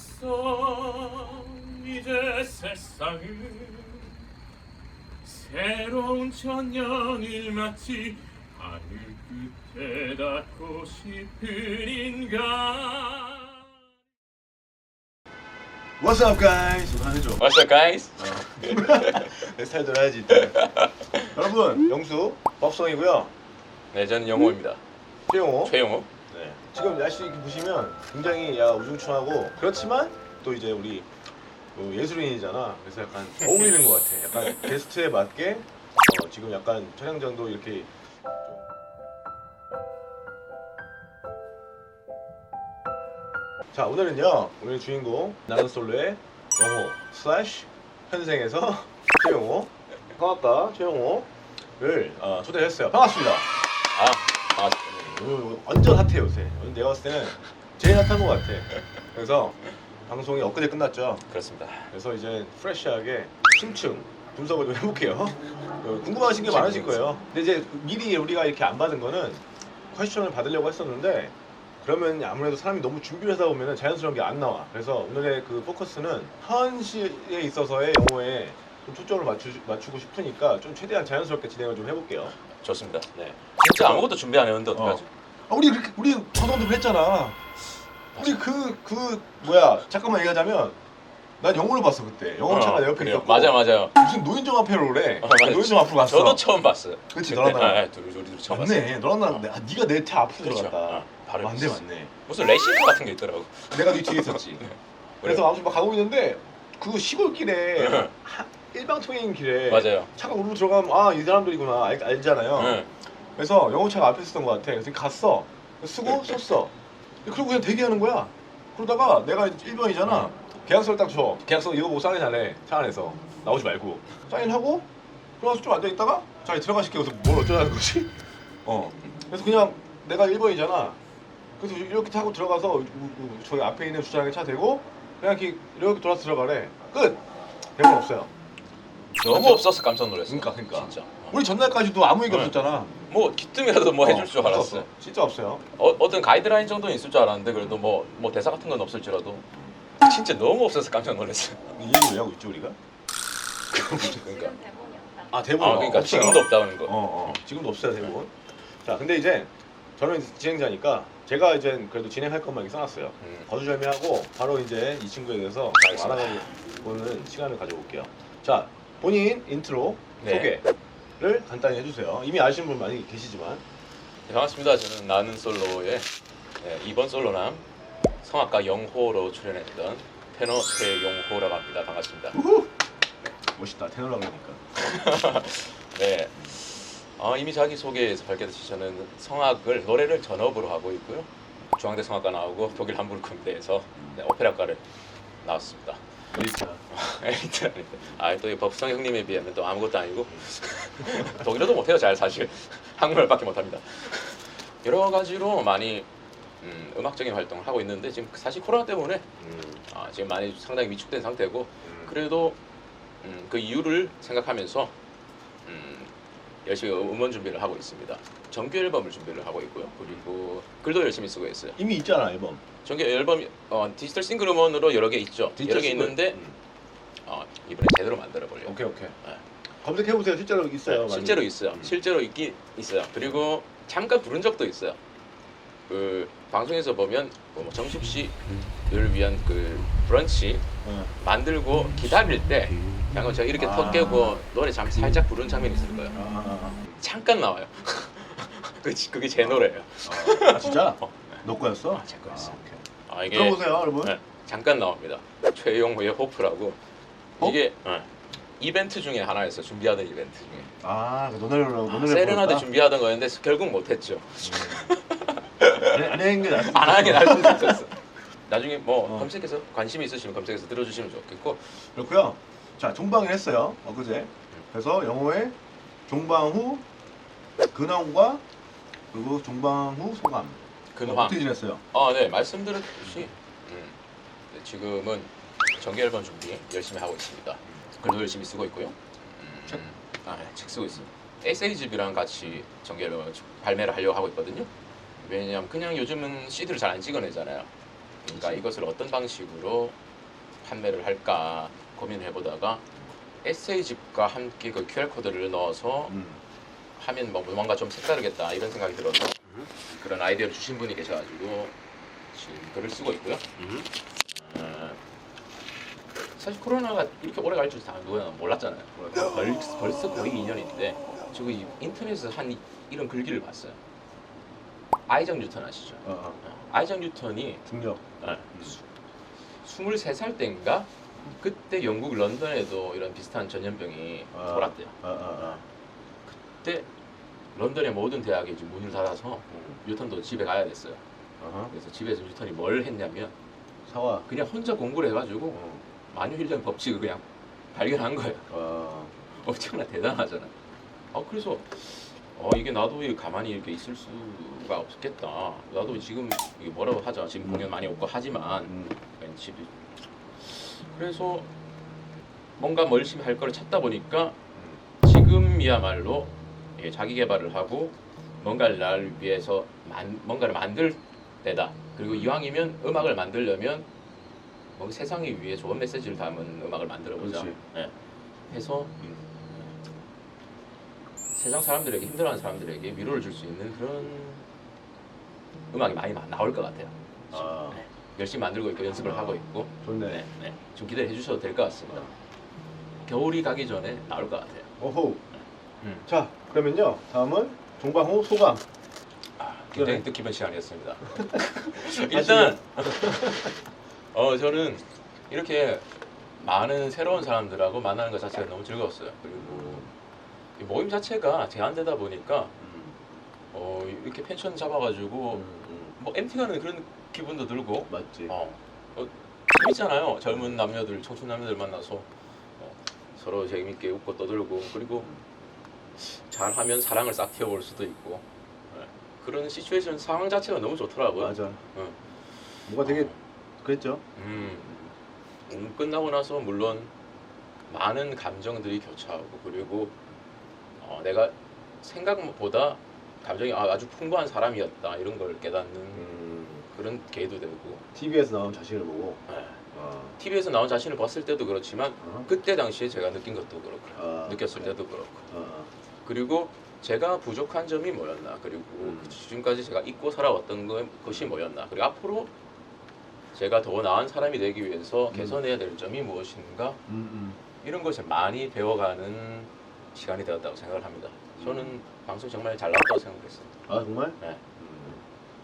찾아왔어 이제 세상은 새로운 천년을 맞지 하늘 끝에 닿고 싶은 인간 What's up, guys? 이거 해줘. What's up, guys? 내 스타일대로 해야지. 일단. 여러분, 영수 법성이고요. 네, 저는 영호입니다. 최용호. 최영호. 네. 지금 날씨 이렇게 보시면 굉장히 야 우중충하고 그렇지만 또 이제 우리 뭐 예술인이잖아. 그래서 약간 어울리는 것 같아. 약간 게스트에 맞게 어, 지금 약간 촬영장도 이렇게 좀 자 오늘은요 오늘 주인공 나는 솔로의 영호 슬래시 현생에서 최용호 성악가 최용호를 어, 초대했어요 반갑습니다 아, 아, 이거 완전 핫해 요새. 내가 봤을 때는 제일 핫한 것 같아. 그래서 방송이 엊그제 끝났죠? 그렇습니다. 그래서 이제 프레시하게 심층 분석을 좀 해볼게요. 어, 궁금하신 게 많으실 거예요. 근데 이제 미리 우리가 이렇게 안 받은 거는 퀘스천을 받으려고 했었는데 그러면 아무래도 사람이 너무 준비를 하다 보면 자연스러운 게 안 나와. 그래서 오늘의 그 포커스는 현실에 있어서의 영어에 좀 초점을 맞추, 맞추고 싶으니까 좀 최대한 자연스럽게 진행을 좀 해볼게요 좋습니다. 네. 진짜 아무것도 준비 안 했는데 어떡하지? 아, 우리 그렇게 우리 저 정도 했잖아. 우리 그 그 뭐야 잠깐만 얘기하자면 난 영어를 봤어 그때 영어 차가 어, 내 옆에 그래요. 있었고 맞아, 맞아요. 무슨 노인정 앞에로 그래 어, 맞아. 노인정 앞으로 갔어 저도 처음 봤어요. 그치, 그때, 너랑 나랑. 아, 아, 둘이 둘이 처음 봤어요. 맞네 너랑 나랑 내- 아, 네가 내 차 앞으로 그렇죠. 들어갔다 어, 바로 맞네. 맞네 무슨 레이싱카 같은 게 있더라고. 내가 네 뒤에 있었지 그래서 아무튼 막 가고 있는데 그 시골길에 응. 하- 일방통행 길에 맞아요. 차가 우르르 들어가면 아 이 사람들이구나 알, 알잖아요 응. 그래서 영어차가 앞에 있었던 것 같아. 그래서 갔어. 쓰고 썼어. 그리고 그냥 대기하는 거야. 그러다가 내가 1번이잖아. 계약서를 딱 줘. 계약서 이거 보고 사인 하래. 차 안에서. 나오지 말고. 사인하고 그러고서 좀 앉아있다가 자 들어가실게. 그래서 뭘 어쩌라는 거지? 어. 그래서 그냥 내가 1번이잖아. 그래서 이렇게 타고 들어가서 우- 우- 저기 앞에 있는 주차장에 차 대고 그냥 이렇게, 이렇게 돌아서 들어가래. 끝! 대본 없어요. 너무? 없어서 깜짝 놀랐어. 그러니까, 그러니까. 진짜. 어. 우리 전날까지도 아무 얘기 네. 없었잖아. 뭐 기뜸이라도 뭐 해줄 줄 어, 알았어. 없었어. 진짜 없어요. 어, 어떤 가이드라인 정도는 있을 줄 알았는데 그래도 뭐, 뭐 대사 같은 건 없을지라도 진짜 너무 없어서 깜짝 놀랐어 요. 이 얘기 왜 하고 있지 우리가? 그러니까. 아 대본 아, 그러니까 없어요. 지금도 없다는 거. 어, 어 지금도 없어요 대본. 자 근데 이제 저는 진행자니까 제가 이제 그래도 진행할 것만 이렇게 써놨어요. 음. 거두절미하고 바로 이제 이 친구에 대해서 알겠습니다. 알아보는 시간을 가져볼게요. 자 본인 인트로 네. 소개를 간단히 해주세요. 이미 아시는 분 많이 계시지만 네, 반갑습니다. 저는 나는 솔로의 네, 이번 솔로남 성악가 영호로 출연했던 테너 최용호라고 합니다. 반갑습니다. 우후 멋있다 테너라 그러니까. 네. 어, 이미 자기 소개에서 밝혔듯이 저는 성악을 노래를 전업으로 하고 있고요. 중앙대 성악과 나오고 독일 함부르크 군대에서 네, 오페라과를 나왔습니다. 엘리트. 엘리트 아닌데. 아, 또이 법성 형님에 비하면 또 아무것도 아니고 독일어도 못해요. 잘 사실 한국말밖에 못합니다. 여러 가지로 많이 음, 음악적인 활동을 하고 있는데 지금 사실 코로나 때문에 음, 아, 지금 많이 상당히 위축된 상태고 음. 그래도 음, 그 이유를 생각하면서 음, 열심히 음원 준비를 하고 있습니다. 정규 앨범을 준비를 하고 있고요. 그리고 글도 열심히 쓰고 있어요. 이미 있잖아 앨범. 정규 앨범 어, 디지털 싱글 음원으로 여러 개 있죠. 디지털 여러 개 싱글. 있는데 음. 어, 이번에 제대로 만들어 보려고. 오케이 오케이. 네. 검색해 보세요. 실제로 있어요. 많이. 실제로 있어요. 음. 실제로 있긴 있어요. 그리고 잠깐 부른 적도 있어요. 그 방송에서 보면 뭐 정식 씨를 위한 그 브런치 어. 만들고 기다릴 때 그냥 제가 이렇게 아. 턱 깨고 노래 잠 살짝 부른 장면이 있을 거예요. 아, 잠깐 나와요. 그 그게 제 노래예요. 아, 아, 진짜? 어. 너 거였어? 아, 제 거였어. 아. 아 이게 들어보세요, 여러분. 네, 잠깐 나옵니다. 최용호의 호프라고 어? 이게 어, 이벤트 중에 하나였어. 준비하던 이벤트 중에. 아, 그 노래를 아, 노래를 세레나데? 준비하던 거였는데 결국 못했죠. 안, 안 하는 게 낫. 안 하긴 할 수도 있었어. 나중에 뭐 어. 검색해서 관심 이 있으시면 검색해서 들어주시면 좋겠고 그렇고요. 자, 종방을 했어요. 엊그제. 그래서 영호의 종방 후 근황과 그리고 종방 후 소감. 근황. 어떻게 지냈어요? 아, 네 말씀드렸듯이 음, 네, 지금은 정규 앨범 준비 열심히 하고 있습니다. 글도 열심히 쓰고 있고요. 음, 책? 아, 네, 책 쓰고 있습니다. 에세이집이랑 같이 정규 앨범 발매를 하려고 하고 있거든요. 왜냐하면 그냥 요즘은 CD를 잘 안 찍어내잖아요. 그러니까 이것을 어떤 방식으로 판매를 할까 고민을 해보다가 에세이집과 함께 그 QR 코드를 넣어서 음. 하면 뭐 뭔가 좀 색다르겠다 이런 생각이 들어서 그런 아이디어를 주신 분이 계셔가지고 지금 글을 쓰고 있고요. 어, 사실 코로나가 이렇게 오래 갈 줄 다 누구나 몰랐잖아요. 벌, 벌써 거의 2년인데 지금 이 인터넷에서 한 이- 이런 글귀를 봤어요. 아이작 뉴턴 아시죠? 어, 어. 어, 아이작 뉴턴이 중력. 어, 수- 23살 때인가 그때 영국 런던에도 이런 비슷한 전염병이 아. 돌았대요. 어, 어, 어. 그때 런던의 모든 대학이 지금 문을 닫아서 뉴턴도 집에 가야 됐어요. 어허. 그래서 집에서 뉴턴이 뭘 했냐면 사과. 그냥 혼자 공부를 해가지고 어. 만유인력 법칙을 그냥 발견한 거예요. 어. 엄청나 대단하잖아. 아 그래서 어 이게 나도 가만히 이렇게 있을 수가 없겠다. 나도 지금 이게 뭐라고 하자. 지금 음. 공연 많이 없고 하지만 음. 그래서 뭔가 뭐 열심히 할 거를 찾다 보니까 지금이야말로 예, 자기 개발을 하고 뭔가를 나를 위해서 만, 뭔가를 만들 때다. 그리고 이왕이면 음악을 만들려면 뭔가 세상에 위해 좋은 메시지를 담은 음악을 만들어 보자. 그렇지. 예. 해서 세상 사람들에게 힘들어하는 사람들에게 위로를 줄 수 있는 그런 음악이 많이 마- 나올 것 같아요. 아. 네. 열심히 만들고 있고 연습을 아. 하고 있고 좋네. 네, 네. 좀 기대해 주셔도 될 것 같습니다. 겨울이 가기 전에 나올 것 같아요. 오호. 음. 자, 그러면요. 다음은 종방호 소감. 굉장히 뜻깊은 시간이었습니다. 일단 어 저는 이렇게 많은 새로운 사람들하고 만나는 것 자체가 너무 즐거웠어요. 그리고 이 모임 자체가 제한되다 보니까 어 이렇게 펜션 잡아가지고 음. 뭐 MT 가는 그런 기분도 들고 맞지. 어, 어, 재밌잖아요. 젊은 남녀들, 청춘 남녀들 만나서 어, 서로 재밌게 웃고 떠들고 그리고 잘하면 사랑을 싹 튀어올 수도 있고 예. 그런 시츄에이션 상황 자체가 너무 좋더라고요. 맞아. 응. 뭔가 되게 그랬죠. 음, 음, 끝나고 나서 물론 많은 감정들이 교차하고 그리고 어, 내가 생각보다 감정이 아, 아주 풍부한 사람이었다 이런 걸 깨닫는 음. 그런 계도 되고 TV에서 나온 자신을 보고. 예. 아. TV에서 나온 자신을 봤을 때도 그렇지만 어? 그때 당시에 제가 느낀 것도 그렇고 아. 느꼈을 때도 그렇고 아. 그리고 제가 부족한 점이 뭐였나 그리고 음. 지금까지 제가 잊고 살아왔던 거- 것이 뭐였나 그리고 앞으로 제가 더 나은 사람이 되기 위해서 음. 개선해야 될 점이 무엇인가 음. 이런 것을 많이 배워가는 시간이 되었다고 생각을 합니다. 저는 방송 정말 잘 나왔다고 생각했어요. 아 정말? 네. 음.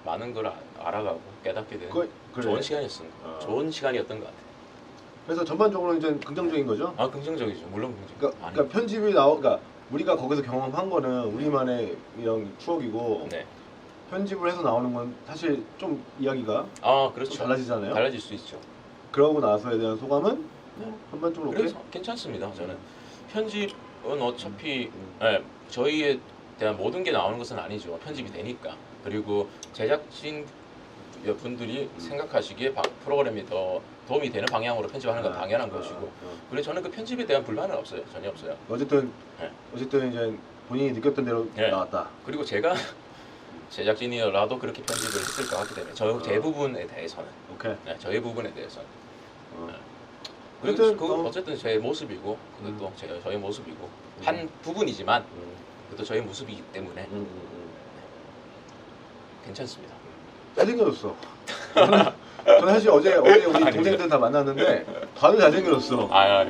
많은 걸 아- 알아가고 깨닫게 되는 그 그래. 좋은 시간이었습니다. 아. 좋은 시간이었던 것 같아요. 그래서 전반적으로 이제 긍정적인 거죠. 아 긍정적이죠. 물론 긍정. 그러니까. 그러니까 편집이 나오, 그러니까 우리가 거기서 경험한 거는 우리만의 이런 추억이고 네. 편집을 해서 나오는 건 사실 좀 이야기가 아좀 그렇죠. 달라지잖아요. 달라질 수 있죠. 그러고 나서에 대한 소감은 네. 전반적으로 오케이. 그래서 괜찮습니다. 저는 편집은 어차피 음. 예, 저희에 대한 모든 게 나오는 것은 아니죠. 편집이 되니까. 그리고 제작진 분들이 음. 생각하시기에 바- 프로그램이 더 도움이 되는 방향으로 편집하는 건 아, 당연한 아, 것이고. 아. 그래서 저는 그 편집에 대한 불만은 없어요. 전혀 없어요. 어쨌든 네. 어쨌든 이제 본인이 느꼈던 대로 네. 나왔다. 그리고 제가 제작진이라도 그렇게 편집을 했을 것 같기 때문에 저 아. 대부분에 대해서는 오케이. 네, 저희 부분에 대해서는 어. 그리고 어쨌든, 그건 어. 어쨌든 제 모습이고 그것도 제, 저의 모습이고 한 부분이지만 음. 그것도 저의 모습이기 때문에 음, 음, 음. 괜찮습니다. 잘생겨졌어. 저는, 사실 어제 어제 우리. 동생들 다 만났는데 다들 잘생겨졌어. 아, 아,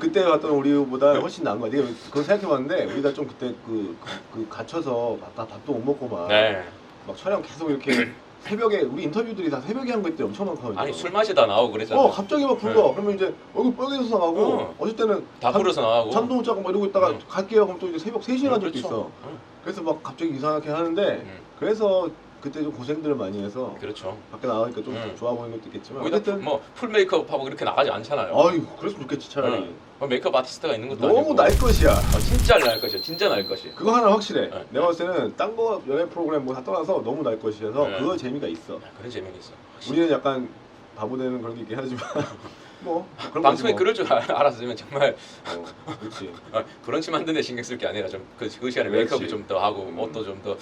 그때 봤던 우리보다 훨씬 나은 거야. 내가 그걸 생각해봤는데 우리가 좀 그때 그, 그 갇혀서 밥, 밥도 못 먹고 막, 네. 막 촬영 계속 이렇게 새벽에 우리 인터뷰들이 다 새벽에 한 것들이 엄청 많거든요. 아니 술 마시다 나오고 그랬잖아요. 어 갑자기 막 불러. 그러면 이제 얼굴 빨개져서 나가고 어. 어. 쩔 때는 다 잠- 불어서 나가고. 잠도 못 자고 막 이러고 있다가 응. 갈게요. 그럼 또 이제 새벽 3시에 간 적도 그렇죠. 있어. 응, 그래서 막 갑자기 이상하게 하는데 응, 그래서 그때 좀 고생들을 많이 해서 그렇죠. 밖에 나가니까 좀 응. 좋아 보이는 것도 있겠지만 어쨌든 뭐 풀 메이크업하고 그렇게 나가지 않잖아요. 아유 그랬으면 좋겠지 차라리 응. 뭐 메이크업 아티스트가 있는 것도 너무 아니고. 날 것이야 어, 진짜 날 것이야. 진짜 날 것이야. 그거 하나 확실해 네. 내가 봤을 때는 딴 거 연애 프로그램 뭐 다 떠나서 너무 날 것이어서 네. 그거 재미가 있어 야, 그런 재미는 있어. 확실히. 우리는 약간 바보 되는 그런 게 있긴 하지만 뭐 그런 방송에 거지 그럴 줄 알- 알았으면 정말 뭐. 어, 그렇지. 어, 브런치 만드는 데 신경 쓸 게 아니라 좀그 그 시간에. 메이크업을 좀 더 하고 음. 옷도 좀 더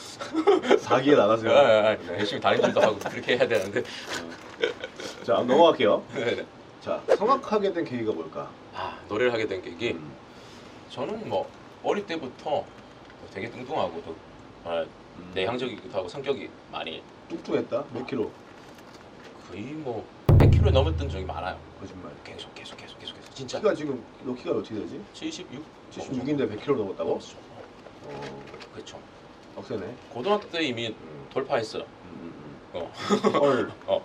사기에 나가세요. 네. 열심히 다른 일도 하고 그렇게 해야 되는데 자 넘어갈게요. 네네. 자 성악하게 된 계기가 뭘까? 아 노래를 하게 된 계기 음. 저는 뭐 어릴 때부터 되게 뚱뚱하고 또 아, 음. 내향적이기도 하고 성격이 많이 뚱뚱했다. 몇 킬로? 거의 뭐 100kg 넘었던 적이 많아요. 거짓말. 계속 계속 계속 계속 계속 진짜 키가 지금 너 키가 어떻게 되지? 76? 76인데 100kg 넘었다고? 어, 그렇죠. 억세네. 고등학교 때 이미 음. 돌파했어. 음, 음, 어. 음. 헐.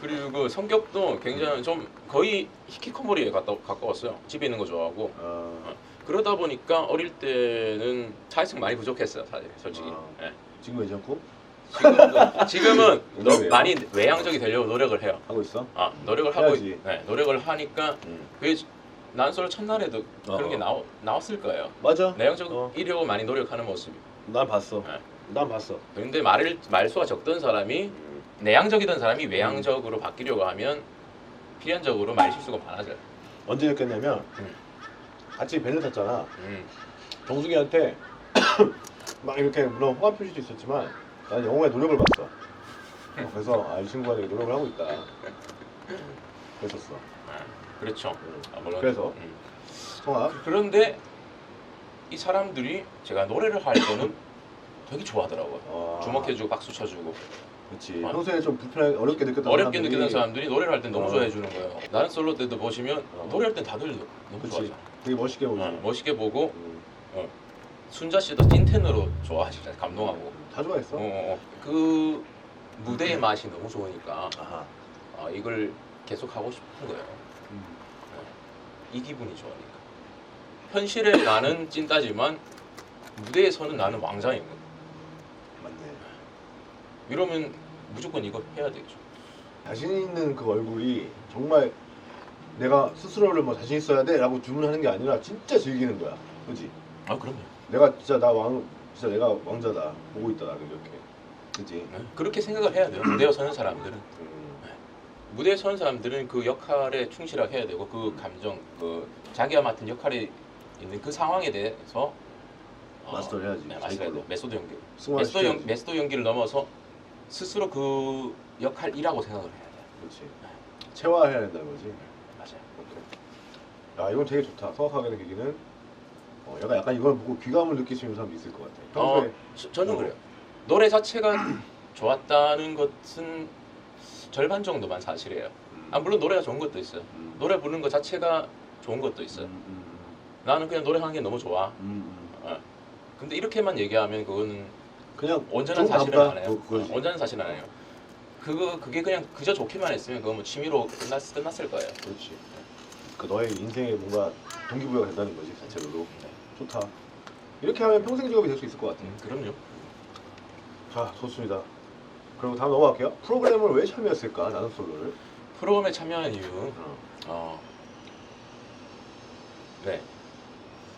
그리고 성격도 굉장히 좀 거의 히키코모리에 가까, 가까웠어요. 집에 있는 거 좋아하고 아, 그러다 보니까 어릴 때는 차이성 많이 부족했어요, 사실 솔직히. 아. 예. 지금 괜찮고 지금은, 지금은 너. 많이 외향적이 되려고 노력을 해요. 하고 있어? 아 노력을 하고 해야지. 있- 네, 노력을 하니까 응. 그게 난솔 첫날에도 그런 어. 게 나오, 나왔을 거예요. 맞아. 내향적이려고 많이 노력하는 모습이. 난 봤어. 네. 난 봤어. 근데 말을 말수가 적던 사람이 내향적이던 사람이 외향적으로 바뀌려고 하면 필연적으로 말 실수가 많아져요. 언제 느꼈냐면 음. 같이 밴드 탔잖아. 음. 정수기한테 막 이렇게 물론 호감 표시도 있었지만 난 영어에 노력을 봤어. 어, 그래서 아, 이 친구가 되게 노력을 하고 있다. 그랬었어. 아, 그렇죠. 음. 아, 물론. 그래서 음. 성악. 그런데 이 사람들이 제가 노래를 할 때는 되게 좋아하더라고요. 어, 주목해주고 박수 쳐주고 그렇지. 어. 평소에 좀 불편하게 어렵게 느꼈던 어렵게 사람들이 느끼는 사람들이 노래를 할 때 너무 어. 좋아해 주는 거예요. 나는 솔로 때도 보시면 어. 노래할 때 다들 너무 그치. 좋아하잖아. 되게 멋있게 보지. 어, 멋있게 보고 음. 순자 씨도 찐텐으로 좋아하시잖아요. 감동하고. 다 좋아했어. 어, 어, 어. 그 무대의 맛이 너무 좋으니까 아하. 아, 이걸 계속 하고 싶은 거예요. 음. 이 기분이 좋으니까. 현실에 나는 찐따지만 무대에서는 나는 왕자인 거예요. 맞네. 이러면 무조건 이거 해야 되죠. 자신 있는 그 얼굴이 정말 내가 스스로를 뭐 자신 있어야 돼라고 주문하는 게 아니라 진짜 즐기는 거야. 그지? 아 그럼요. 내가 진짜 나 왕 진짜 내가 왕자다 보고 있다 나는 이렇게. 그지? 네. 그렇게 생각을 해야 돼요. 무대에 서는 사람들은 음. 무대에 서는 사람들은 그 역할에 충실하게 해야 되고 그 감정, 그 자기가 맡은 역할에 있는 그 상황에 대해서 어, 마스터를 해야지. 네, 마스터. 메소드 연기. 메소드, 연. 메소드 연기를 넘어서 스스로 그 역할이라고 생각을 해야 돼. 그렇지. 체화해야 된다는 거지. 맞아요. 오케이. 야 이건 되게 좋다. 성악하게 된 계기는 어, 약간 약간 이걸 보고 귀감을 있는 사람도 있을 것 같아. 평소에 어, 저, 저는 어. 그래요. 노래 자체가 좋았다는 것은 절반 정도만 사실이에요. 음. 아 물론 노래가 좋은 것도 있어요. 음. 노래 부르는 것 자체가 좋은 것도 있어요. 음, 음, 나는 그냥 노래하는 게 너무 좋아. 음, 음. 근데 이렇게만 얘기하면 그거는 그냥 온전한 좀 사실은 아니에요. 그- 그거지. 어, 온전한 사실은 아니에요. 그거 그게 그냥 그저 좋기만 했으면 그거 뭐 취미로 끝났 끝났을 거예요. 그렇지. 그 너의 인생에 뭔가 동기부여가 된다는 거지 자체로. 좋다. 이렇게 하면 평생 직업이 될 수 있을 것 같아. 음, 그럼요. 자 좋습니다. 그리고 다음 넘어갈게요. 프로그램을 왜 참여했을까? 나는 솔로를. 프로그램에 참여한 이유, 어. 어, 네,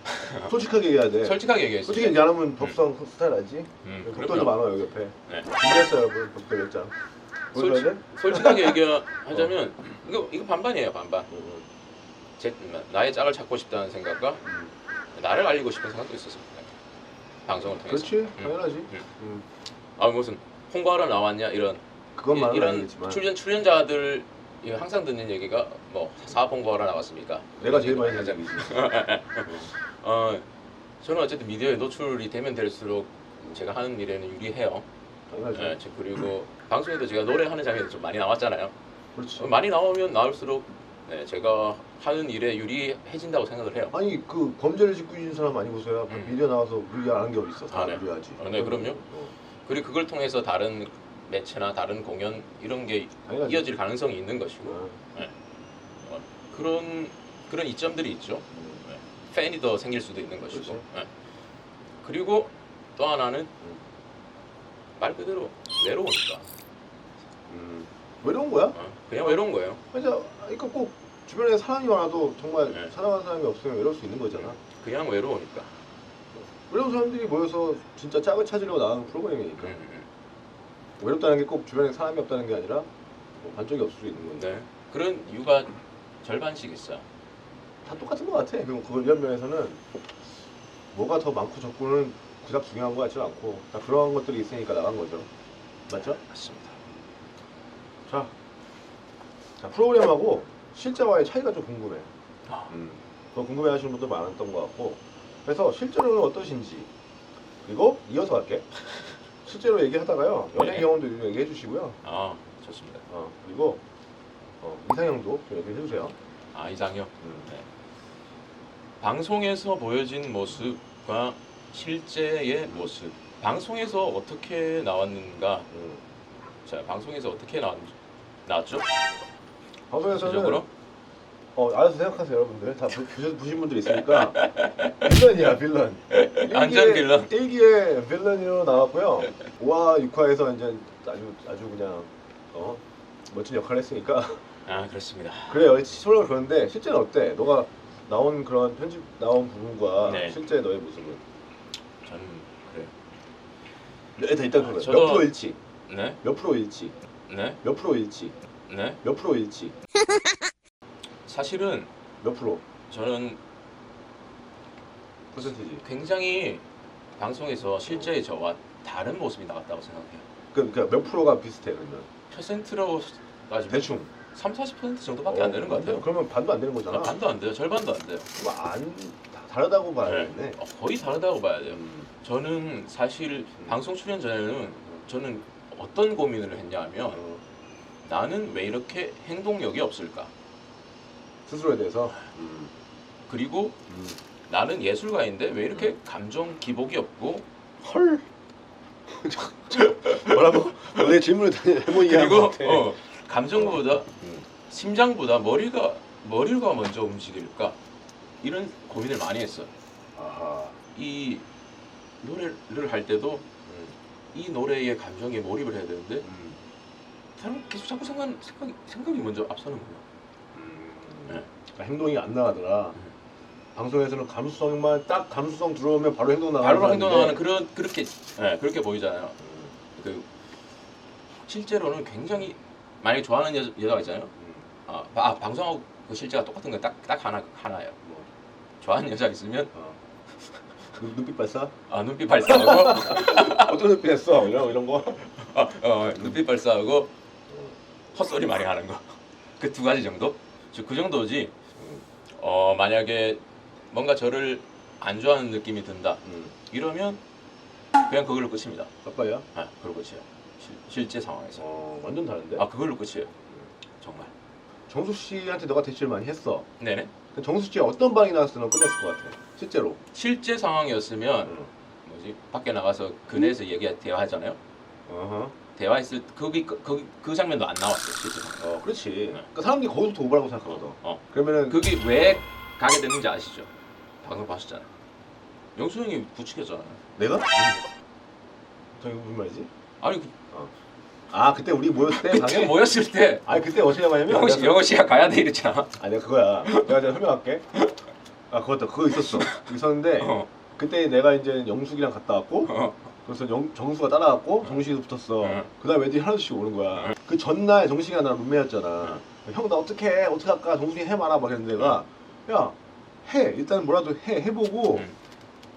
솔직하게 얘기해야 돼. 솔직하게 얘기했어요. 솔직히 이제 안 하면 덕성 스타일 알지? 음, 덕돌도 그럼요. 많아 여기 옆에. 네. 준비했어요 여러분 덕돌 몇 장. 보여줘야 솔직, 돼? 솔직하게 얘기하자면 이거 이거 반반이에요, 반반. 응, 응. 제 나의 짝을 찾고 싶다는 생각과 음. 나를 알리고 싶은 생각도 있었어요. 방송을 통해서. 그렇지 음. 당연하지. 음. 음. 아 무슨 홍보하러 나왔냐 이런 그것만은 이런 아니겠지만 출연 출연자들 항상 듣는 얘기가 뭐 사업 홍보하러 나왔습니까? 내가 제일 많이 하는. 얘기지. 어 저는 어쨌든 미디어에 노출이 되면 될수록 제가 하는 일에는 유리해요. 당연하죠. 예, 저- 그리고 방송에도 제가 노래하는 장면이 좀 많이 나왔잖아요. 그렇지. 어, 많이 나오면 나올수록 네, 제가 하는 일에 유리해진다고 생각을 해요. 아니 그 범죄를 짓고 있는 사람 아니고서야 음. 미디어 나와서 무리하는 게 어디 있어? 다 아, 네. 무리하지. 어, 네, 그럼요. 어, 그리고 그걸 통해서 다른 매체나 다른 공연 이런 게 당연하지. 이어질 가능성이 있는 것이고 어, 어, 그런 그런 이점들이 있죠. 음. 네. 팬이 더 생길 수도 있는 것이고. 그렇죠. 네. 그리고 또 하나는 말 그대로 외로우니까. 음. 외로운 거야? 어, 그냥 외로운 거예요. 맞아. 그러니까 꼭 주변에 사람이 많아도 정말 네. 사랑하는 사람이 없으면 외로울 수 있는 거잖아. 그냥 외로우니까. 외로운 사람들이 모여서 진짜 짝을 찾으려고 나가는 프로그램이니까. 음, 음. 외롭다는 게 꼭 주변에 사람이 없다는 게 아니라 뭐 반쪽이 없을 수 있는 건데 네. 그런 이유가 절반씩 있어요. 다 똑같은 것 같아. 그럼 그걸 이런 면에서는 뭐가 더 많고 적고는 그닥 중요한 것 같지는 않고 다 그런 것들이 있으니까 나간 거죠. 맞죠? 맞습니다. 자, 자 프로그램하고 실제와의 차이가 좀 궁금해. 아, 음, 더 궁금해하시는 분들 많았던 것 같고 그래서 실제로는 어떠신지 그리고 이어서 할게. 실제로 얘기하다가요 연애 네. 경험도 좀 얘기해 주시고요. 아 좋습니다. 어, 그리고 어, 이상형도 좀 얘기해 주세요. 아 이상형. 음. 네. 방송에서 보여진 모습과 실제의 모습. 방송에서 어떻게 나왔는가? 음. 자, 방송에서 어떻게 나왔, 나왔죠? 방송에서는 구체적으로? 어, 알아서 생각하세요, 여러분들. 다 보, 보신- 보신 분들 있으니까. 빌런이야, 빌런. 완전 빌런. 1기에 빌런으로 나왔고요. 5화, 6화에서 이제 아주, 아주 그냥, 어, 멋진 역할을 했으니까. 아 그렇습니다. 그래요. 서로 그런데 실제는 어때? 너가 나온 그런 편집, 나온 부분과 네. 실제 너의 모습은? 저는 그래요. 일단, 일단 그거. 저도- 몇 프로 일치? 네, 몇 프로 일치? 네, 몇 프로 일치? 네. 몇 프로 일치? 사실은 몇 프로? 저는 퍼센티지. 굉장히 방송에서 실제의 저와 다른 모습이 나왔다고 생각해요. 그, 그러니까 몇 프로가 비슷해, 그러면? 퍼센트로 따지면 대충. 3, 40% 정도밖에 안 되는 것 같아요. 그러면 반도 안 되는 거잖아. 아, 반도 안 돼요. 절반도 안 돼요. 그럼 안 다- 다르다고 봐야겠네. 네. 어, 거의 다르다고 봐야 돼요. 음. 저는 사실 방송 출연 전에는 저는 어떤 고민을 했냐 하면 어, 나는 왜 이렇게 행동력이 없을까? 스스로에 대해서. 음. 그리고 음. 나는 예술가인데 왜 이렇게 감정 기복이 없고 헐. 뭐라고? 내 질문을 이해한 그리고. 어, 감정보다 음. 심장보다 머리가 머리가 먼저 움직일까? 이런 고민을 많이 했어요. 아하. 이 노래를 할 때도 음. 이 노래에 감정에 몰입을 해야 되는데 음. 사람 계속 자꾸 생각, 생각이 생각이 먼저 앞서는 거예요. 음. 네. 그러니까 행동이 안 나가더라. 음. 방송에서는 감수성만 딱 감수성 들어오면 바로 행동 나가는 바로 행동하는 사람인데, 그런 그렇게 예, 그렇게 보이잖아요. 음. 그 실제로는 굉장히 만약에 좋아하는 여자, 여자가 있잖아요. 음. 아, 아, 방송하고 그 실제가 똑같은 건 딱 딱 하나 하나예요. 뭐. 좋아하는 여자 있으면 어. 눈- 눈빛 발사? 아 눈빛 발사하고 어떤 눈빛 했어? 이런 이런 거? 어, 어, 눈빛 발사하고 헛소리 많이 하는 거. 그 두 가지 정도? 저 그 정도지. 어 만약에 뭔가 저를 안 좋아하는 느낌이 든다. 음. 이러면 그냥 그걸로 끝입니다. 빠빠야? 아 그걸로 끝이에요. 실, 실제 상황에서. 어, 완전 다른데? 아 그걸로 끝이에요. 정말. 정수 씨한테 너가 대치를 많이 했어. 네네. 근데 정수 씨가 어떤 반응이 나왔으면 끝냈을 것 같아. 실제로. 실제 상황이었으면 응. 뭐지 밖에 나가서 근해에서 얘기 대화하잖아요. 어허. 대화했을 때 거기 그, 그, 그 장면도 안 나왔어요 실제. 어, 그렇지. 그러니까 사람들이 거기서부터 오버라고 생각하거든. 어. 그러면은 그게 왜 가게 됐는지 아시죠? 방송 보셨잖아요. 영수 형이 부추겼잖아요. 내가? 저기 무슨 말이지? 아니 그, 아 그때 우리 모였을 때 그때 방에. 모였을 때 아니 그때 어떻게 하냐면 영호 씨, 영호 씨가 가야 돼 이랬잖아. 아 내가 그거야. 내가 제가 설명할게. 아 그것도 그거 있었어. 있었는데 어, 그때 내가 이제 영숙이랑 갔다 왔고 어, 그래서 영, 정수가 따라왔고 정식이도 붙었어. 응. 그 다음 애들이 하나씩 오는 거야. 그 전날 정식이랑 나랑 룸메였잖아. 형 나 어떻게 해? 어떻게 할까? 정식이 해봐라 막 했는데 내가 야 해. 일단 뭐라도 해. 해보고 응.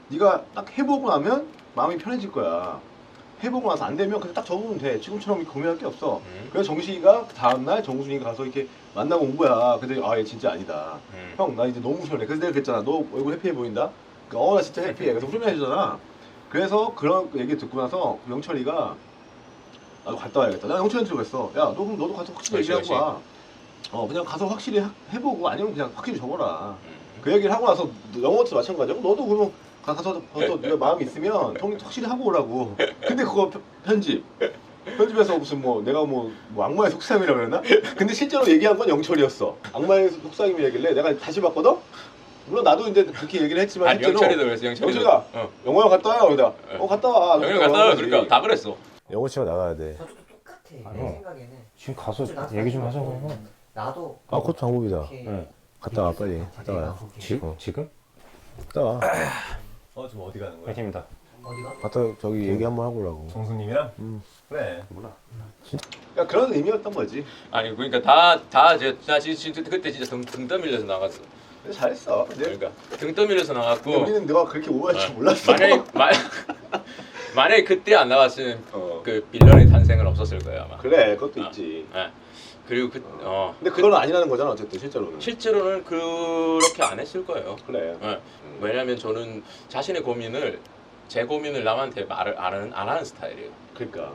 네가 딱 해보고 나면 마음이 편해질 거야. 해보고 나서 안 되면 그냥 딱 접으면 돼. 지금처럼 고민할 게 없어. 응. 그래서 정식이가 다음날 정순이가 가서 이렇게 만나고 온 거야. 근데 아 얘 진짜 아니다. 응. 형나 이제 너무 시원해. 그래서 내가 그랬잖아. 너 얼굴 해피해 보인다. 어나 진짜 해피해. 그래서 후련해지잖아. 그래서 그런 얘기 듣고 나서 영철이가 나도 갔다 와야겠다. 나 영철이한테 그랬어. 야, 너 그럼 너도 가서 확실히 그렇지, 얘기하고 와. 어, 그냥 가서 확실히 하- 해보고 아니면 그냥 확실히 적어라. 응. 그 얘기를 하고 나서 영어도 마찬가지고 너도 그러면 가- 가서 가서 네가 마음이 있으면 형 확실히 하고 오라고. 근데 그거 편- 편집. 편집에서 무슨 뭐 내가 뭐, 뭐 악마의 속삭임이라 그랬나? 근데 실제로 얘기한 건 영철이었어. 악마의 속삭임이라길래 내가 다시 봤거든. 물론 나도 이제 그렇게 얘기를 했지만 아니 실제로 영철이도 그랬어 영철이도. 영철이가 어. 영호형 갔다 와요. 그러다 어 갔다 와. 영철이 갔다 와 그러니까 다 그랬어. 영호 씨가 나가야 돼. 저도 똑같아. 아, 내 형. 생각에는. 지금 가서 얘기 좀 하자고. 나도 나도 아, 그것도 방법이다. 응. 갔다 와 빨리. 갔다 와요. 지금? 어. 지금? 갔다 와. 어, 지금 어디 가는 거야? 어디가? 갔다 저기 얘기 한번 하고 오라고. 정수님이랑? 음. 그래. 몰라. 야 그런 의미였던 거지. 아니 그러니까 다다제나 진짜 그때 진짜 등, 등 떠밀려서 나갔어. 근데 잘했어. 근데, 그러니까 등 떠밀려서 나갔고 우리는 너가 그렇게 오해할 줄 어, 몰랐어. 만약에 마, 만약에 그때 안 나갔으면 어. 그 빌런의 탄생은 없었을 거예요 아마. 그래 그것도 아. 있지. 예. 그리고 그 어. 근데 그건 아니라는 거잖아 어쨌든 실제로는. 실제로는 그렇게 안 했을 거예요. 그래. 예. 왜냐하면 저는 자신의 고민을 제 고민을 남한테 말을 안 하는, 안 하는 스타일이에요. 그러니까.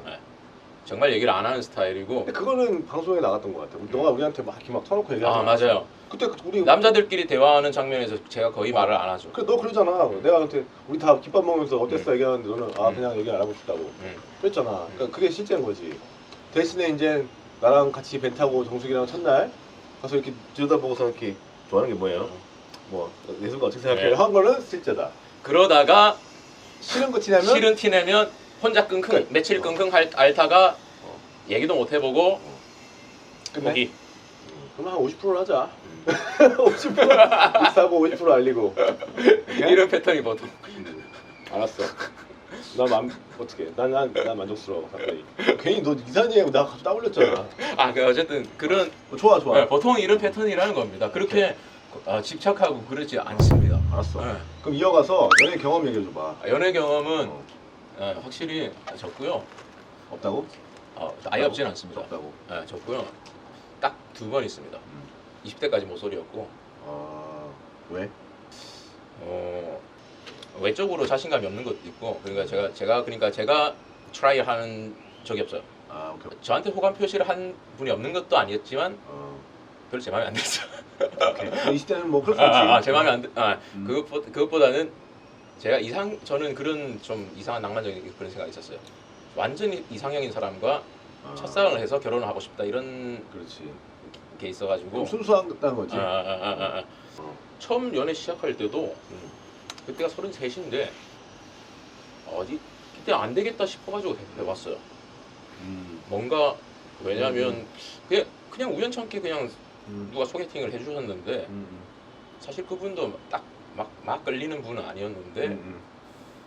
정말 얘기를 안 하는 스타일이고. 근데 그거는 방송에 나갔던 것 같아. 너가 우리한테 막 이렇게 막 터놓고 얘기하지 아 맞아요. 그때 우리 남자들끼리 대화하는 장면에서 제가 거의 말을 안 하죠. 그래 너 그러잖아. 내가 너한테 우리 다 김밥 먹으면서 어땠어 얘기하는데 너는 아 음. 그냥 얘기 안 하고 싶다고. 음. 그랬잖아. 그러니까 그게 실제인 거지. 대신에 이제 나랑 같이 배 타고 정숙이랑 첫날 가서 이렇게 들여다보고서 이렇게 좋아하는 게 뭐예요? 뭐 예술가 어떻게 생각해요? 네. 한 거는 실제다. 그러다가 싫은 거 티내면 싫은 티 내면 혼자 끙끙 끝. 며칠 끙끙 할- 앓다가 얘기도 못 해보고 끝내. 포기. 음, 그럼 한 50%를 하자. 50% 비싸고 50% 알리고. 이런 패턴이 보통. 알았어. 나만 어떻게? 난난 난 만족스러워. 갑자기. 괜히 너 이산이하고 나 갑자기 딱 올렸잖아. 아, 그 어쨌든 그런 어, 좋아 좋아. 네, 보통 이런 패턴이라는 겁니다. 그렇게 아, 집착하고 그러지 않습니다. 알았어. 네. 그럼 이어가서 연애 경험 얘기해 줘봐. 연애 경험은 어, 네, 확실히 적고요. 없다고? 어, 아예 없진 않습니다. 없다고. 네, 적고요. 딱 두 번 있습니다. 20대까지 모쏠이었고 아 왜? 어, 외적으로 자신감이 없는 것도 있고 그러니까 제가 제가 그러니까 제가 트라이 하는 적이 없어요. 아 오케이. 저한테 호감 표시를 한 분이 없는 것도 아니었지만 어, 별로 제 마음에 안 들었어. 오케이. 20대는 뭐 그럴 수 아. 아, 아, 제 마음에 안 들. 아, 음. 그것보, 그것보다는 제가 이상 저는 그런 좀 이상한 낭만적인 그런 생각이 있었어요. 완전히 이상형인 사람과 아, 첫사랑을 해서 결혼을 하고 싶다 이런 그렇지. 게 있어가지고 좀 순수하다는 거지. 아, 아, 아, 아, 아. 어. 처음 연애 시작할 때도 음. 그때가 33인데 어디 그때 안 되겠다 싶어가지고 해- 해봤어요. 음. 뭔가 왜냐하면 그냥 그냥 우연찮게 그냥 음. 누가 소개팅을 해주셨는데 음. 사실 그분도 딱 막 막 끌리는 분은 아니었는데 음.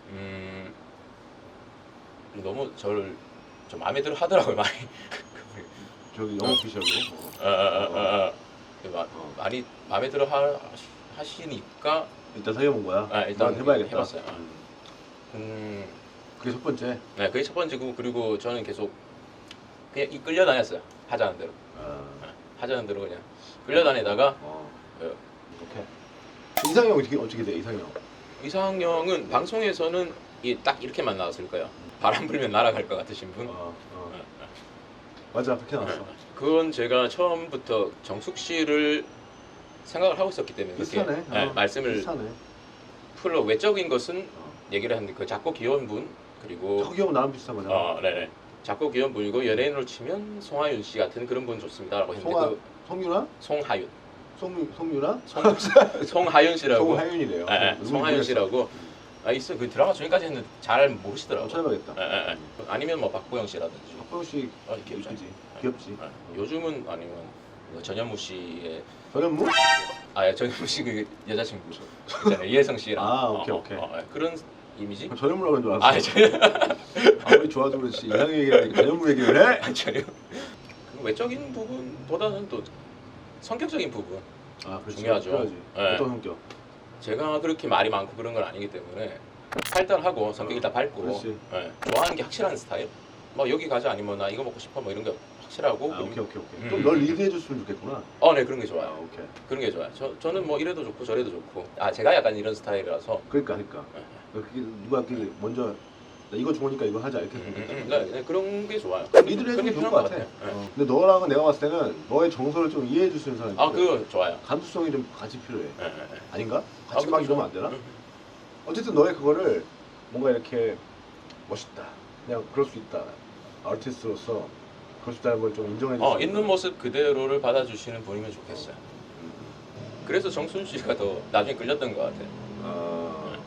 음, 너무 저를 좀 마음에 들어 하더라고요 많이. 저기 영어 피셜로. 아, 아, 아, 아, 아. 마, 어. 많이 마음에 들어 하, 하시니까 일단 사귀어본 거야. 아, 일단 난 해봐야겠다. 해봤어요. 음. 음, 그게 첫 번째. 네 그게 첫 번째고 그리고 저는 계속 그냥 이 끌려 다녔어요 하자는 대로 아. 하자는 대로 그냥 끌려 다니다가 어. 네. 오케이. 이상형 어떻게 어떻게 돼? 이상형. 이상형은 방송에서는 이 딱 이렇게만 나왔을 거예요. 바람 불면 날아갈 것 같으신 분. 어. 어. 맞아 그렇게 나왔어. 그건 제가 처음부터 정숙 씨를 생각을 하고 있었기 때문에 그렇게 비슷하네. 네, 어, 말씀을 비슷하네. 풀로 외적인 것은 어. 얘기를 했는데 그 작고 귀여운 분 그리고 저기 형 나랑 비슷한 거잖아. 어, 네네 작고 귀여운 분이고 연예인으로 치면 송하윤 씨 같은 그런 분 좋습니다라고 했는데 송하- 그 송유나? 송하윤 송유 송유나? 송, 송하윤 씨라고 송하윤이래요. 예, 예, 누구 송하윤. 씨라고 아 있어 그 드라마 저기까지 했는데 잘 모르시더라고. 어, 찾아봐야겠다. 예, 예, 예. 아니면 뭐 박보영 씨라든지. 박보영 씨 아, 귀엽죠. 이쁘지. 귀엽지. 예. 요즘은 아니면 뭐 전현무 씨의 전현무? 아 전현무 씨그 여자친구 있잖아요 이혜성 씨랑 아, 오케이, 오케이. 예. 그런 이미지? 전현무라고 한줄 알았어. 아전 아무리 좋아도 그렇지 이상형 얘기를 하니까 전현무 얘기를 해? 아, 전혀 그 외적인 부분보다는 또 성격적인 부분 아 그렇지. 중요하죠. 중요하지. 네. 어떤 성격? 제가 그렇게 말이 많고 그런 건 아니기 때문에 활달하고 성격이 다 밝고 그렇지. 예. 좋아하는 게 확실한 스타일 뭐 여기 가자 아니면 나 이거 먹고 싶어 뭐 이런 게 확실하고 아 오케이 오케이 오케이. 음. 좀널 리드해 줬으면 좋겠구나. 어 네 그런 게아 좋아요 오케이. 그런 게 좋아요 저, 저는 뭐 이래도 좋고 저래도 좋고 아 제가 약간 이런 스타일이라서 그러니까 그러니까. 예. 그게 누가 이렇게 먼저 나 이거 좋으니까 이거 하자 이렇게 음, 음. 음, 네, 네, 그런 게 좋아요 게 해주면 좋을 것 같아. 어. 근데 너랑은 내가 봤을 때는 너의 정서를 좀 이해해 줄 수 있는 사람이 아 필요해. 그거 좋아요 감수성이 좀 같이 필요해. 예, 예, 예. 아닌가? 아, 같이 그거 막 이러면 안. 되나? 음. 어쨌든 너의 그거를 뭔가 이렇게 멋있다. 그냥 그럴 수 있다. 아티스트로서 있다는 걸 좀 인정해 줄어수 있는 모습 그대로를 받아주시는 분이면 좋겠어요 그래서 정순 씨가 더 나중에 끌렸던 것 같아요 아,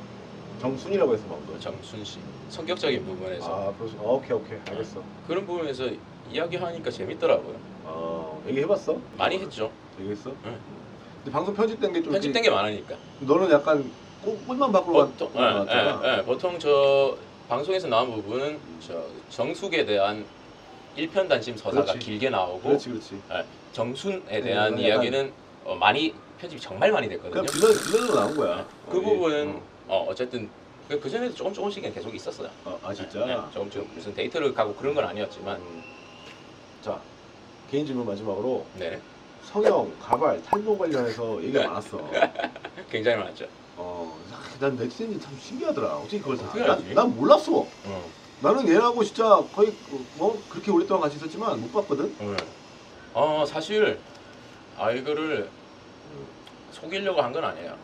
정순이라고 해서 막 너. 정순 씨 성격적인 부분에서 아, 그래서 어, 오케이 오케이 알겠어. 그런 부분에서 이야기하니까 재밌더라고요 어, 얘기해봤어? 많이 했죠 얘기했어? 응. 근데 방송 편집된 게좀 편집된 게 많으니까 너는 약간 꽃, 꽃만 밖으로 보통, 가- 나왔잖아. 예, 예, 예, 보통 저 방송에서 나온 부분은 저 정숙에 대한 일편단심 서사가 그렇지. 길게 나오고 그렇지 그렇지. 예, 정순에 네, 대한 약간- 이야기는 어, 많이 편집이 정말 많이 됐거든요. 그냥 빌런 빌런으로 나온 거야. 그 어, 부분은 어. 어, 어쨌든 그, 그 전에도 조금 조금씩은 계속 있었어요. 어, 아 진짜. 네, 조금 좀 무슨 데이트를 가고 그런 건 아니었지만 음. 자 개인 질문 마지막으로 네 성형, 가발, 탈모 관련해서 얘기가 네. 많았어. 굉장히 많았죠. 어, 난 네티즌이 참 신기하더라. 어떻게 그걸 다? 어떻게 난, 알지? 난 몰랐어. 어. 나는 얘하고 진짜 거의 그- 뭐 그렇게 오랫동안 같이 있었지만 못 봤거든. 네. 어 사실 아 이거를 속이려고 한 건 아니에요.